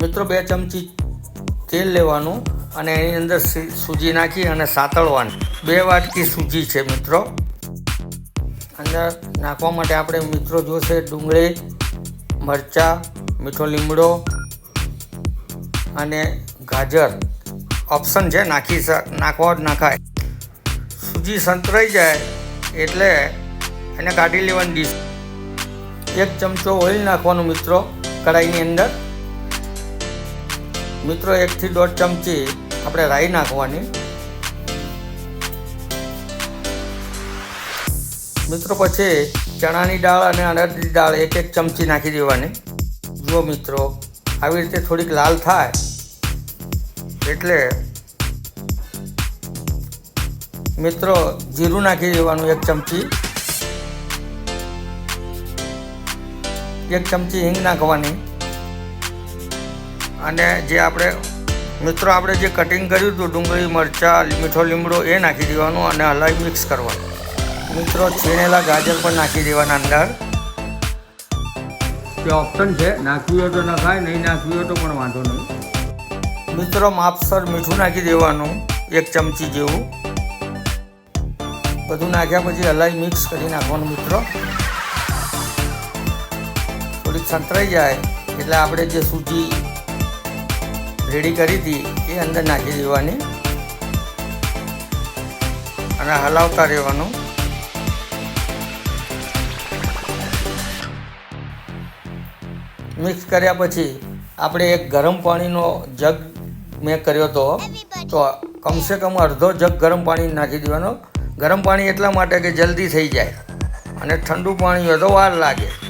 મિત્રો, બે ચમચી તેલ લેવાનું અને એની અંદર સૂજી નાખી અને સાતળવાની. બે વાટકી સૂજી છે મિત્રો. અંદર નાખવા માટે આપણે મિત્રો જોશે ડુંગળી, મરચાં, મીઠો લીમડો અને ગાજર. ઓપ્શન છે, નાખી નાખવા જ નાખાય. સૂજી સંતરાઈ જાય એટલે એને કાઢી લેવાની ડીશ એક ચમચો ઓઇલ નાખવાનું મિત્રો કઢાઈની અંદર. મિત્રો, એકથી દોઢ ચમચી આપણે રાઈ નાખવાની. મિત્રો, પછી ચણાની દાળ અને અડદની દાળ એક એક ચમચી નાખી દેવાની. જુઓ મિત્રો, આવી રીતે થોડીક લાલ થાય એટલે મિત્રો, જીરું નાખી દેવાનું એક ચમચી. એક ચમચી હિંગ નાખવાની. અને જે આપણે મિત્રો આપણે જે કટિંગ કર્યું હતું ડુંગળી મરચાં મીઠો લીમડો એ નાખી દેવાનું અને હલાવી મિક્સ કરવાનું. મિત્રો છીણેલા ગાજર પણ નાખી દેવાના અંદર. જે ઓપ્શન છે નાખવી હોય તો નખાય નહીં નાખવી હોય તો પણ વાંધો નહીં. મિત્રો માપસર મીઠું નાખી દેવાનું એક ચમચી જેવું. બધું નાખ્યા પછી હલાઈ મિક્સ કરી નાખવાનું મિત્રો. થોડીક સંતરાઈ જાય, એટલે આપણે જે સૂજી રેડી કરી હતી, એ અંદર નાખી દેવાની. અને હલાવતા રહેવાનું. મિક્સ કર્યા પછી આપણે એક ગરમ પાણીનો જગ મેં કર્યો હતો. તો કમસે કમ અડધો જગ ગરમ પાણી નાખી દેવાનો. ગરમ પાણી એટલા માટે કે જલ્દી થઈ જાય. અને ઠંડુ પાણી હોય વાર લાગે.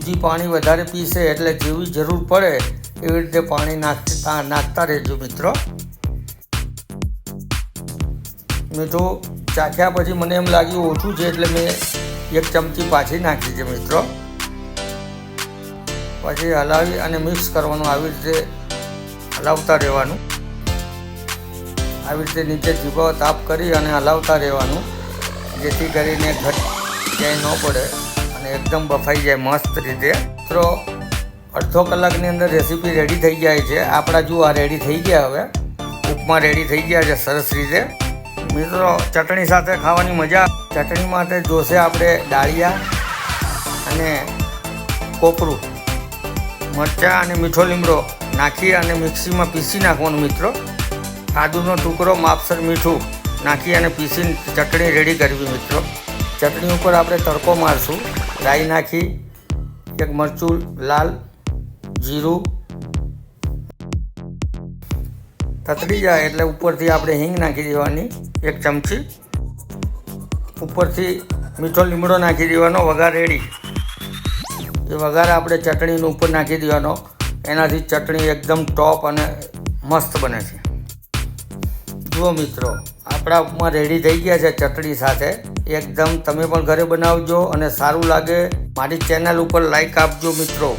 સૂજી પાણી વધારે પીશે એટલે જેવી જરૂર પડે એવી રીતે પાણી નાખતા નાખતા રહેજો મિત્રો. મીઠું ચાખ્યા પછી મને એમ લાગ્યું ઓછું છે એટલે મેં એક ચમચી પાછી નાખી છે મિત્રો. પછી હલાવી અને મિક્સ કરવાનું આવી રીતે હલાવતા રહેવાનું. આવી રીતે નીચે જીભો તાપ કરી અને હલાવતા રહેવાનું, જેથી કરીને ઘટ ક્યાંય ન પડે. એકદમ બફાઈ જાય, મસ્ત રીતે. મિત્રો અડધો કલાકની અંદર રેસીપી રેડી થઈ જાય છે. આપણા જુઓ, આ રેડી થઈ ગયા હવે. ઉપમા રેડી થઈ ગયા છે, સરસ રીતે. મિત્રો, ચટણી સાથે ખાવાની મજા ચટણી માટે જોશે આપણે દાળિયા અને કોપરું. મરચાં અને મીઠો લીમડો નાખી અને મિક્સીમાં પીસી નાખવાનું મિત્રો. આદુનો ટુકડો માપસર મીઠું નાખી અને પીસીને ચટણી રેડી કરવી મિત્રો. ચટણી ઉપર આપણે તડકો મારશું. રાઈ નાખી, એક મરચું લાલ, જીરું. તતડી જાય એટલે ઉપરથી આપણે હિંગ નાખી દેવાની એક ચમચી. ઉપરથી મીઠો લીમડો નાખી દેવાનો, વઘાર રેડી એ વઘાર આપણે ચટણીનો ઉપર નાખી દેવાનો. એનાથી ચટણી એકદમ ટોપ અને મસ્ત બને છે. જુઓ મિત્રો, આપણા ઉપમા રેડી થઈ ગયા છે ચટણી સાથે. એકદમ તમે પણ ઘરે બનાવજો અને સારું લાગે. મારી ચેનલ ઉપર લાઈક આપજો મિત્રો.